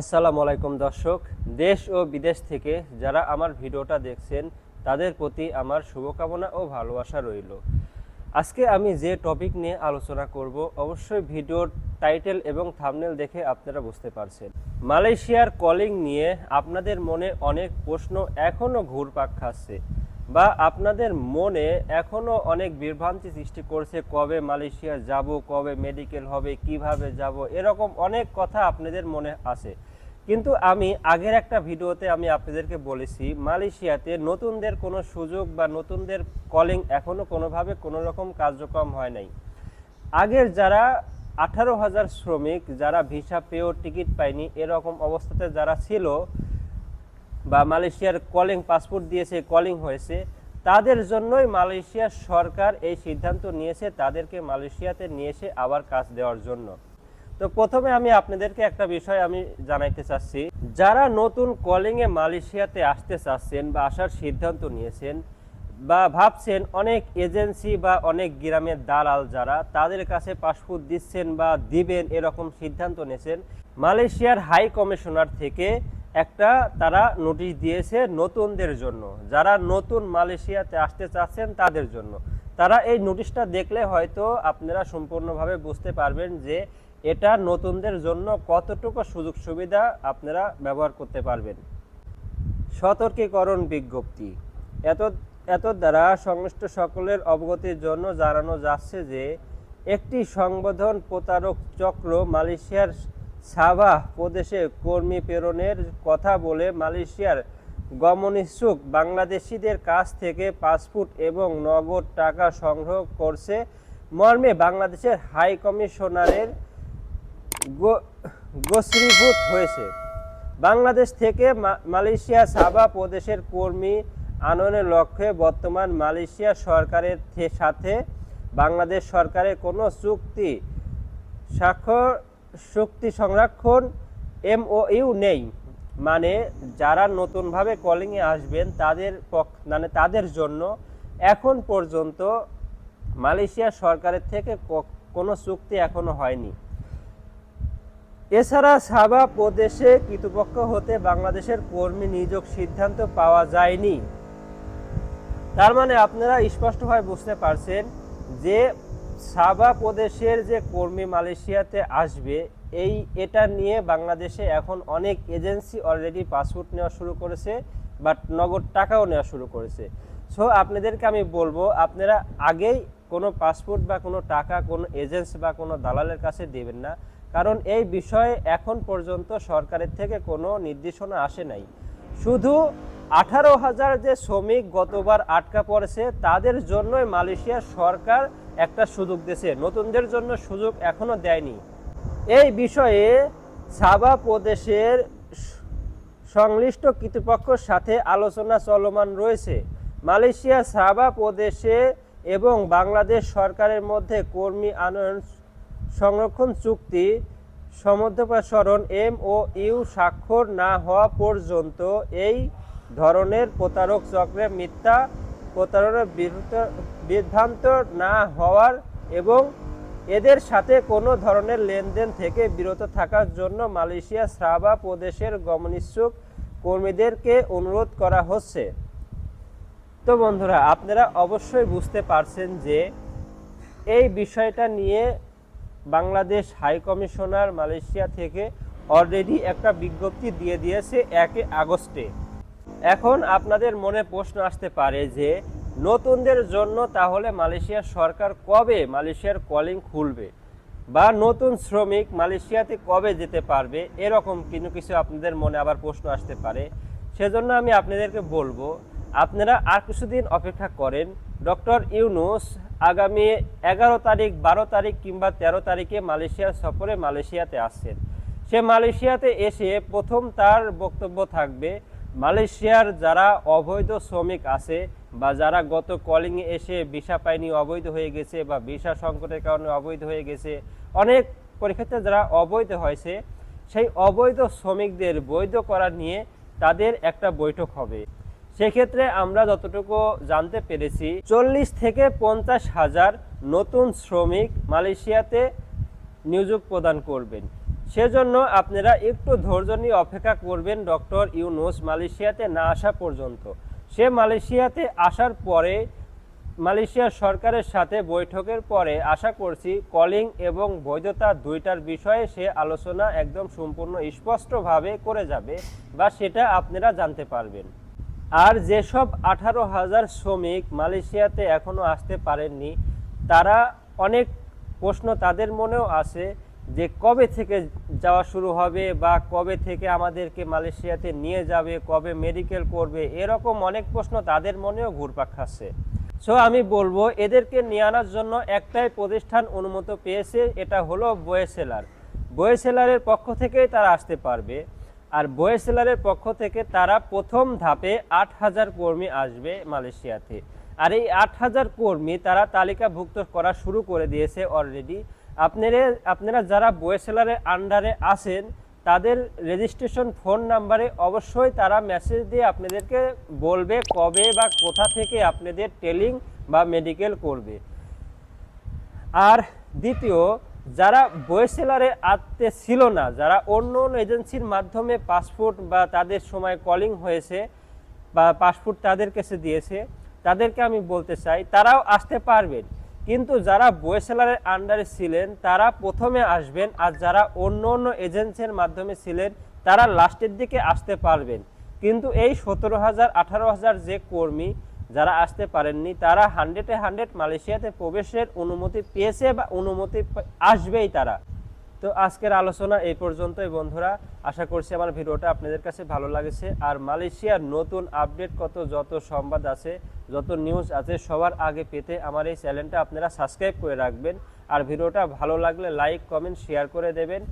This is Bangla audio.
আসসালামু আলাইকুম দর্শক। দেশ ও বিদেশ থেকে যারা আমার ভিডিওটা দেখছেন, তাদের প্রতি আমার শুভকামনা ও ভালোবাসা রইল। আজকে আমি যে টপিক নিয়ে আলোচনা করব, অবশ্যই ভিডিওর টাইটেল এবং থামনেল দেখে আপনারা বুঝতে পারছেন। মালয়েশিয়ার কলিং নিয়ে আপনাদের মনে অনেক প্রশ্ন এখনও ঘুরপাক খাচ্ছে। বা আপনাদের মনে এখনও অনেক বিভ্রান্তি সৃষ্টি করছে কবে মালয়েশিয়া যাব, কবে মেডিকেল হবে, কীভাবে যাব, এরকম অনেক কথা আপনাদের মনে আছে। কিন্তু আমি আগের একটা ভিডিওতে আমি আপনাদেরকে বলেছি, মালয়েশিয়াতে নতুনদের কোনো সুযোগ বা নতুনদের কলিং এখনও কোনোভাবে কোনো রকম কার্যক্রম হয় নাই। আগের যারা আঠারো হাজার শ্রমিক, যারা ভিসা পেয়েও টিকিট পায়নি, এরকম অবস্থাতে যারা ছিল বা মালয়েশিয়ার কলিং পাসপোর্ট দিয়েছে, কলিং হয়েছে, তাদের জন্যই মালয়েশিয়ার সরকার এই সিদ্ধান্ত নিয়েছে, তাদেরকে মালয়েশিয়াতে নিয়ে এসে আবার কাজ দেওয়ার জন্য। তো প্রথমে আমি আপনাদেরকে একটা বিষয় আমি জানাইতে চাচ্ছি, যারা নতুন কলিংয়ে মালয়েশিয়াতে আসতে চাচ্ছেন বা আসার সিদ্ধান্ত নিয়েছেন বা ভাবছেন অনেক এজেন্সি বা অনেক গ্রামের দালাল যারা তাদের কাছে পাসপোর্ট দিচ্ছেন বা দিবেন এরকম সিদ্ধান্ত নিয়েছেন, মালয়েশিয়ার হাই কমিশনার থেকে একটা তারা নোটিশ দিয়েছে নতুনদের জন্য। যারা নতুন মালয়েশিয়াতে আসতে চাচ্ছেন তাদের জন্য। তারা এই নোটিশটা দেখলে হয়তো আপনারা সম্পূর্ণভাবে বুঝতে পারবেন যে এটা নতুনদের জন্য কতটুকু সুযোগ সুবিধা আপনারা ব্যবহার করতে পারবেন। সতর্কীকরণ বিজ্ঞপ্তি। এত এত দ্বারা সংশ্লিষ্ট সকলের অবগতির জন্য জানানো যাচ্ছে যে একটি সংবোধন প্রতারক চক্র মালয়েশিয়ার সাবাহ প্রদেশে কর্মী প্রেরণের কথা বলে মালয়েশিয়ার গমনিচ্ছুক বাংলাদেশিদের কাছ থেকে পাসপোর্ট এবং নগদ টাকা সংগ্রহ করছে। মর্মে বাংলাদেশের হাই কমিশনারের গো- গোসরীভূত হয়েছে। বাংলাদেশ থেকে মালয়েশিয়া সাবা প্রদেশের কর্মী আনয়নের লক্ষ্যে বর্তমান মালয়েশিয়া সরকারের সাথে বাংলাদেশ সরকারের কোনো চুক্তি স্বাক্ষর চুক্তি সংরক্ষণ এমওইউ নেই। মানে যারা নতুনভাবে কলিংয়ে আসবেন, তাদের পক্ষ মানে তাদের জন্য এখন পর্যন্ত মালয়েশিয়া সরকারের থেকে কোনো চুক্তি এখনও হয়নি। এছাড়া সাবা প্রদেশে কর্তৃপক্ষ হতে বাংলাদেশের কর্মী নিয়োগ সিদ্ধান্ত পাওয়া যায়নি। তার মানে আপনারা স্পষ্টভাবে বুঝতে পারছেন যে সাবা প্রদেশের যে কর্মী মালয়েশিয়াতে আসবে, এই এটা নিয়ে বাংলাদেশে এখন অনেক এজেন্সি অলরেডি পাসপোর্ট নেওয়া শুরু করেছে বাট নগদ টাকাও নেওয়া শুরু করেছে। সো আপনাদেরকে আমি বলব, আপনারা আগেই কোনো পাসপোর্ট বা কোনো টাকা কোনো এজেন্সি বা কোনো দালালের কাছে দেবেন না, কারণ এই বিষয়ে এখন পর্যন্ত সরকারের থেকে কোনো নির্দেশনা আসে নাই। শুধু আঠারো হাজার যে শ্রমিক গতবার আটকা পড়েছে, তাদের জন্যই মালয়েশিয়ার সরকার একটা সুযোগ দিয়েছে। নতুনদের জন্য সুযোগ এখনও দেয়নি। এই বিষয়ে সাবা প্রদেশের সংশ্লিষ্ট কর্তৃপক্ষের সাথে আলোচনা চলমান রয়েছে। মালয়েশিয়া সাবা প্রদেশে এবং বাংলাদেশ সরকারের মধ্যে কর্মী আনয়ন সংরক্ষণ চুক্তি সমুদ্রপ্রসরণ এম ও ইউ স্বাক্ষর না হওয়া পর্যন্ত এই ধরনের প্রতারক চক্রে মিথ্যা প্রতারণার বিভ্রান্ত না হওয়ার এবং এদের সাথে কোনো ধরনের লেনদেন থেকে বিরত থাকার জন্য মালয়েশিয়া শ্রাবা প্রদেশের গমনিচ্ছুক কর্মীদেরকে অনুরোধ করা হচ্ছে। তো বন্ধুরা, আপনারা অবশ্যই বুঝতে পারছেন যে এই বিষয়টা নিয়ে বাংলাদেশ হাই কমিশনার মালয়েশিয়া থেকে অলরেডি একটা বিজ্ঞপ্তি দিয়ে দিয়েছে, একে আগস্টে। এখন আপনাদের মনে প্রশ্ন আসতে পারে যে নতুনদের জন্য তাহলে মালয়েশিয়ার সরকার কবে মালয়েশিয়ার কলিং খুলবে? বা নতুন শ্রমিক মালয়েশিয়াতে কবে যেতে পারবে? এরকম কিন্তু কিছু আপনাদের মনে আবার প্রশ্ন আসতে পারে। সেজন্য আমি আপনাদেরকে বলব, আপনারা আর কিছুদিন অপেক্ষা করেন। ডক্টর ইউনুস আগামী এগারো তারিখ, বারো তারিখ কিংবা তেরো তারিখে মালয়েশিয়ার সফরে মালয়েশিয়াতে আসছেন। সে মালয়েশিয়াতে এসে প্রথম তার বক্তব্য থাকবে মালয়েশিয়ার যারা অবৈধ শ্রমিক আছে বা যারা গত কলিংয়ে এসে ভিসা পায়নি, অবৈধ হয়ে গেছে বা ভিসা সংকটের কারণে অবৈধ হয়ে গেছে, অনেক পরীক্ষাতে যারা অবৈধ হয়েছে, সেই অবৈধ শ্রমিকদের বৈধ করা নিয়ে তাদের একটা বৈঠক হবে। সেক্ষেত্রে আমরা যতটুকু জানতে পেরেছি, চল্লিশ থেকে পঞ্চাশ হাজার নতুন শ্রমিক মালয়েশিয়াতে নিয়োগ প্রদান করবেন। সেজন্য আপনারা একটু ধৈর্য নিয়ে অপেক্ষা করবেন ডক্টর ইউনুস মালয়েশিয়াতে না আসা পর্যন্ত। সে মালয়েশিয়াতে আসার পরে মালয়েশিয়ার সরকারের সাথে বৈঠকের পরে আশা করছি কলিং এবং বৈধতা দুইটার বিষয়ে সে আলোচনা একদম সম্পূর্ণ স্পষ্টভাবে করে যাবে বা সেটা আপনারা জানতে পারবেন। আর যেসব আঠারো হাজার শ্রমিক মালয়েশিয়াতে এখনও আসতে পারেননি, তারা অনেক প্রশ্ন তাদের মনেও আছে। যে কবে থেকে যাওয়া শুরু হবে বা কবে থেকে আমাদেরকে মালয়েশিয়াতে নিয়ে যাবে, কবে মেডিকেল করবে, এরকম অনেক প্রশ্ন তাদের মনেও ঘুরপাক খাচ্ছে। সো আমি বলব, এদেরকে নিয়ে আনার জন্য একটাই প্রতিষ্ঠান অনুমত পেয়েছে, এটা হলো বয়েসেলার বয়েসেলারের পক্ষ থেকেই তারা আসতে পারবে, আর বয়েসেলারের পক্ষ থেকে তারা প্রথম ধাপে আট হাজার কর্মী আসবে মালয়েশিয়াতে। আর এই আট হাজার কর্মী তারা তালিকাভুক্ত করা শুরু করে দিয়েছে অলরেডি আপনারা আপনারা যারা বয়েসেলারের আন্ডারে আছেন, তাদের রেজিস্ট্রেশন ফোন নাম্বারে অবশ্যই তারা মেসেজ দিয়ে আপনাদেরকে বলবে কবে বা কোথা থেকে আপনাদের টেলিং বা মেডিকেল করবে। আর দ্বিতীয়, যারা বয়েসেলারে আত্মে ছিল না, যারা অন্য অন্য এজেন্সির মাধ্যমে পাসপোর্ট বা তাদের সময় কলিং হয়েছে বা পাসপোর্ট তাদের কাছে দিয়েছে, তাদেরকে আমি বলতে চাই, তারাও আসতে পারবেন। কিন্তু যারা বয়েসেলারের আন্ডারে ছিলেন, তারা প্রথমে আসবেন আর যারা অন্য অন্য এজেন্সির মাধ্যমে ছিলেন, তারা লাস্টের দিকে আসতে পারবেন। কিন্তু এই সতেরো হাজার, আঠারো হাজার যে কর্মী যারা আসতে পারেননি, তারা হান্ড্রেডে হান্ড্রেড মালয়েশিয়াতে প্রবেশের অনুমতি পেয়েছে বা অনুমতি আসবেই তারা। তো আজকের আলোচনা এই পর্যন্তই বন্ধুরা। আশা করছি আমার ভিডিওটা আপনাদের কাছে ভালো লাগেছে। আর মালয়েশিয়ার নতুন আপডেট কত, যত সংবাদ আছে যত নিউজ আছে সবার আগে পেতে আমার এই চ্যানেলটা আপনারা সাবস্ক্রাইব করে রাখবেন। আর ভিডিওটা ভালো লাগলে লাইক কমেন্ট শেয়ার করে দেবেন।